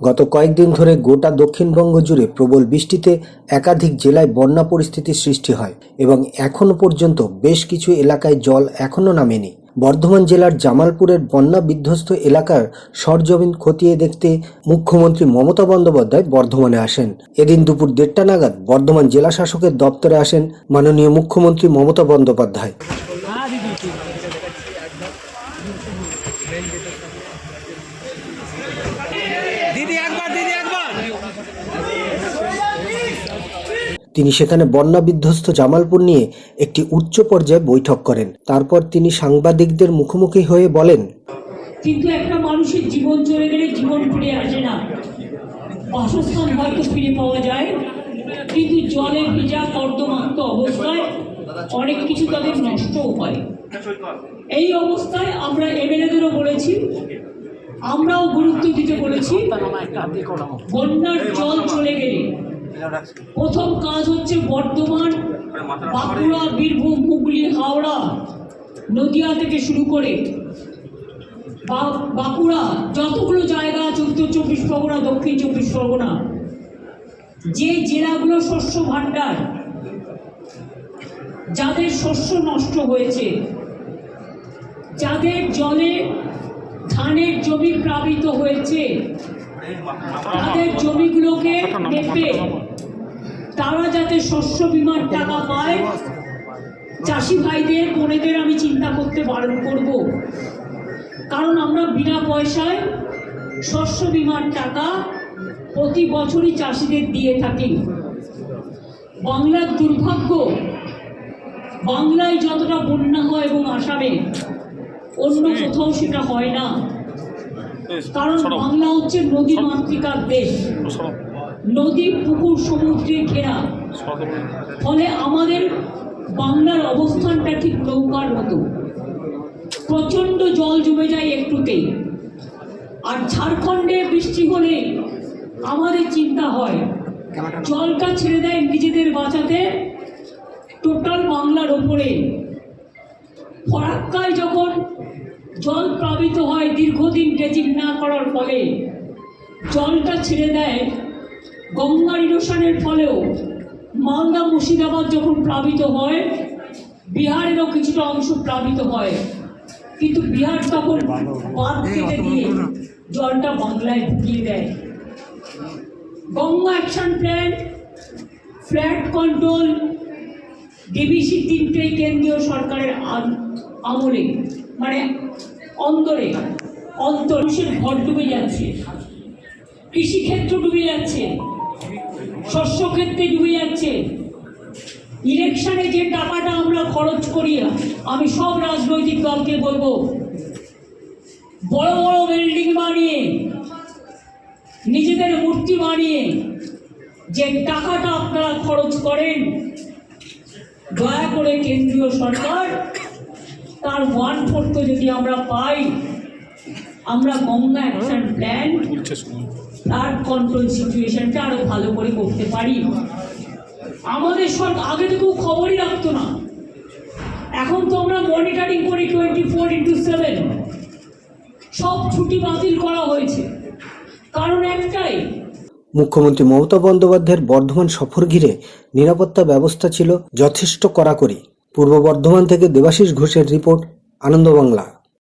গত কয়েকদিন ধরে গোটা দক্ষিণবঙ্গ জুড়ে প্রবল বৃষ্টিতে একাধিক জেলায় বন্যা পরিস্থিতির সৃষ্টি হয় এবং এখনও পর্যন্ত বেশ কিছু এলাকায় জল এখনও নামেনি। বর্ধমান জেলার জামালপুরের বন্যা বিধ্বস্ত এলাকার সরজমিন খতিয়ে দেখতে মুখ্যমন্ত্রী মমতা বন্দ্যোপাধ্যায় বর্ধমানে আসেন। এদিন দুপুর দেড়টা নাগাদ বর্ধমান জেলা শাসকের দপ্তরে আসেন মাননীয় মুখ্যমন্ত্রী মমতা বন্দ্যোপাধ্যায়। দিদি একবার দিদি একবার। তিনি সেখানে বন্যা বিধ্বস্ত জামালপুর নিয়ে একটি উচ্চ পর্যায়ে বৈঠক করেন। তারপর তিনি সাংবাদিকদের মুখোমুখি হয়ে বলেন কিন্তু একটা মানুষের জীবন চলে গেলে জীবন ফিরে আসে না। বাসস্থান হয়তো ফিরে পাওয়া যায় কিন্তু জলে ভিজা অবস্থায় অনেক কিছু তাদের নষ্টও হয়। এই অবস্থায় আমরা এমএলএদেরও বলেছি, আমরাও গুরুত্ব দিতে বলেছি, বন্যার জল চলে গেলে। প্রথম কাজ হচ্ছে বর্ধমান, বাঁকুড়া, বীরভূম, হুগলি, হাওড়া, নদিয়া থেকে শুরু করে বাঁকুড়া, যতগুলো জায়গা আছে উত্তর চব্বিশ পরগনা, দক্ষিণ চব্বিশ পরগনা, যে জেলাগুলো শস্য ভাণ্ডার যাদের শস্য নষ্ট হয়েছে, যাদের জলে ধানের জমি প্লাবিত হয়েছে, তাদের জমিগুলোকে মেপে তারা যাতে শস্য বিমার টাকা পায়, চাষি ভাইদের, বোনেদের আমি চিন্তা করতে বারণ করব। কারণ আমরা বিনা পয়সায় শস্য বিমার টাকা প্রতি বছরই চাষিদের দিয়ে থাকি। বাংলার দুর্ভাগ্য বাংলায় যতটা বন্যা হয় এবং আসামে অন্য কোথাও সেটা হয় না। কারণ বাংলা হচ্ছে নদী মাতৃকার দেশ। নদী পুকুর সমুদ্রে ঘেরা। ফলে আমাদের বাংলার অবস্থানটা ঠিক নৌকার মতো। প্রচণ্ড জল জমে যায় একটুতেই আর ঝাড়খণ্ডে বৃষ্টি হলে আমাদের চিন্তা হয়। জলটা ছেড়ে দেয় নিজেদের বাঁচাতে। টোটাল বাংলার ওপরে ফরাক্কায় যখন জল প্লাবিত হয়, দীর্ঘদিন ড্রেজিং না করার ফলে, জলটা ছেড়ে দেয় গঙ্গার ইরোশনের ফলেও। মালদা মুর্শিদাবাদ যখন প্লাবিত হয়, বিহারেরও কিছুটা অংশ প্লাবিত হয়। কিন্তু বিহার তখন বাঁধ কেটে দিয়ে জলটা বাংলায় ঢুকিয়ে দেয়। Ganga action plan, flood control DVC তিনটেই কেন্দ্রীয় সরকারের আমলে মানে অন্তরে, অন্তর মানুষের ঘর ডুবে যাচ্ছে। কৃষিক্ষেত্র ডুবে যাচ্ছে। শস্য ক্ষেত্রে ডুবে যাচ্ছে। ইলেকশনে যে টাকাটা আমরা খরচ করি, আমি সব রাজনৈতিক দলকে বলব, বড় বড় বিল্ডিং বানিয়ে, নিজেদের মূর্তি বানিয়ে, যে টাকাটা আপনারা খরচ করেন দয়া করে কেন্দ্রীয় সরকার তার ওয়ান ফোর্থ যদি আমরা পাই আমরা গঙ্গা অ্যাকশন প্ল্যান তার কন্ট্রোল সিচুয়েশনটা আরও ভালো করে করতে পারি। আমাদের সরকার আগে তো কেউ খবরই রাখতো না। এখন তো আমরা মনিটরিং করি টোয়েন্টি ফোর ইন্টু সেভেন সব ছুটি বাতিল করা হয়েছে। কারণ একটাই মুখ্যমন্ত্রী মমতা বন্দ্যোপাধ্যায়ের বর্ধমান সফর ঘিরে নিরাপত্তা ব্যবস্থা ছিল যথেষ্ট কড়াকড়ি। পূর্ব বর্ধমান থেকে দেবাশিস ঘোষের রিপোর্ট, আনন্দ বাংলা।